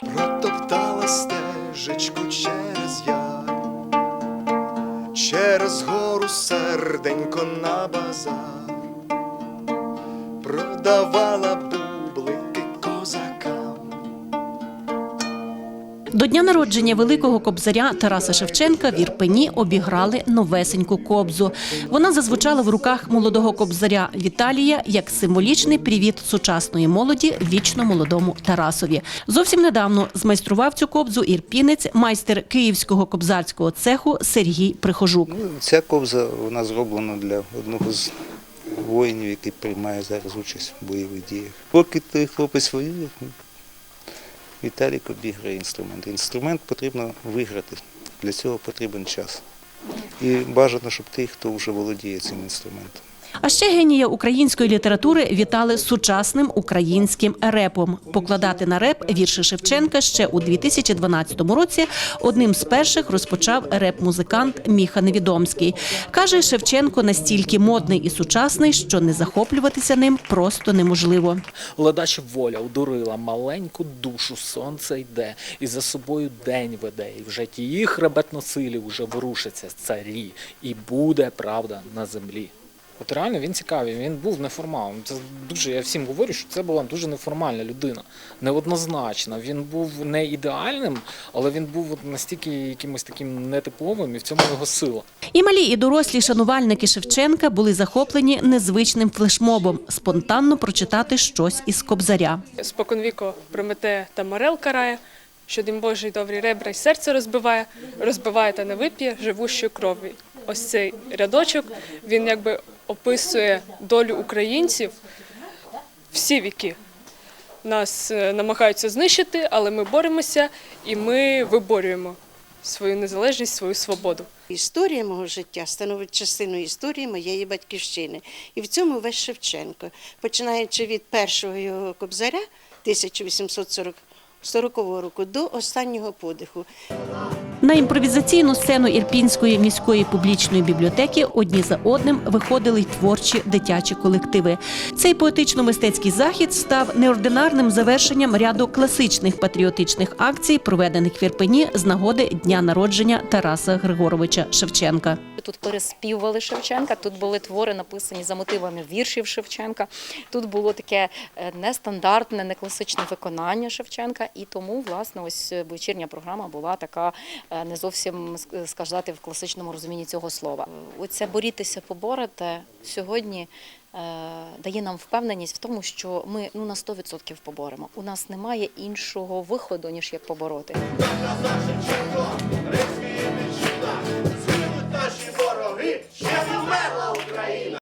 Протоптала стежечку через яр, через гору серденько на базар, продавала До дня народження великого кобзаря Тараса Шевченка в Ірпені обіграли новесеньку кобзу. Вона зазвучала в руках молодого кобзаря Віталія як символічний привіт сучасної молоді вічно молодому Тарасові. Зовсім недавно змайстрував цю кобзу ірпінець, майстер київського кобзарського цеху Сергій Прихожук. Ну, ця ковза вона зроблена для одного з воїнів, який приймає зараз участь в бойових діях. Поки той хлопець воює, Віталік обіграє інструмент. Інструмент потрібно виграти. Для цього потрібен час. І бажано, щоб тих, хто вже володіє цим інструментом. А ще генія української літератури вітали сучасним українським репом. Покладати на реп вірші Шевченка ще у 2012 році одним з перших розпочав реп-музикант Міха Невідомський. Каже, Шевченко настільки модний і сучасний, що не захоплюватися ним просто неможливо. Ледача воля удурила маленьку душу, сонце йде, і за собою день веде, і вже тії хребетносилі вже ворушаться царі, і буде правда на землі. От реально він цікавий, він був неформалом. Це дуже, я всім говорю, що це була дуже неформальна людина, неоднозначна. Він був не ідеальним, але він був настільки якимось таким нетиповим, і в цьому його сила. І малі, і дорослі шанувальники Шевченка були захоплені незвичним флешмобом спонтанно прочитати щось із кобзаря. Споконвіко Прометея та Морел карає, що дим Божий добрі ребра й серце розбиває, розбиває та не вип'є живущу крові. Ось цей рядочок він якби описує долю українців всі віки. Нас е, намагаються знищити, але ми боремося і ми виборюємо свою незалежність, свою свободу. Історія мого життя становить частиною історії моєї батьківщини. І в цьому весь Шевченко, починаючи від першого його кобзаря 1840 року до останнього подиху. На імпровізаційну сцену Ірпінської міської публічної бібліотеки одні за одним виходили й творчі дитячі колективи. Цей поетично-мистецький захід став неординарним завершенням ряду класичних патріотичних акцій, проведених в Ірпені з нагоди дня народження Тараса Григоровича Шевченка тут переспівували Шевченка, тут були твори написані за мотивами віршів Шевченка. Тут було таке е, нестандартне, некласичне виконання Шевченка, і тому, власне, ось е, вечірня програма була така е, не зовсім сказати в класичному розумінні цього слова. Оце борітися, поборете сьогодні. Дає нам впевненість в тому, що ми ну на 100% поборемо. У нас немає іншого виходу ніж як побороти вороги, ще вмерла Україна.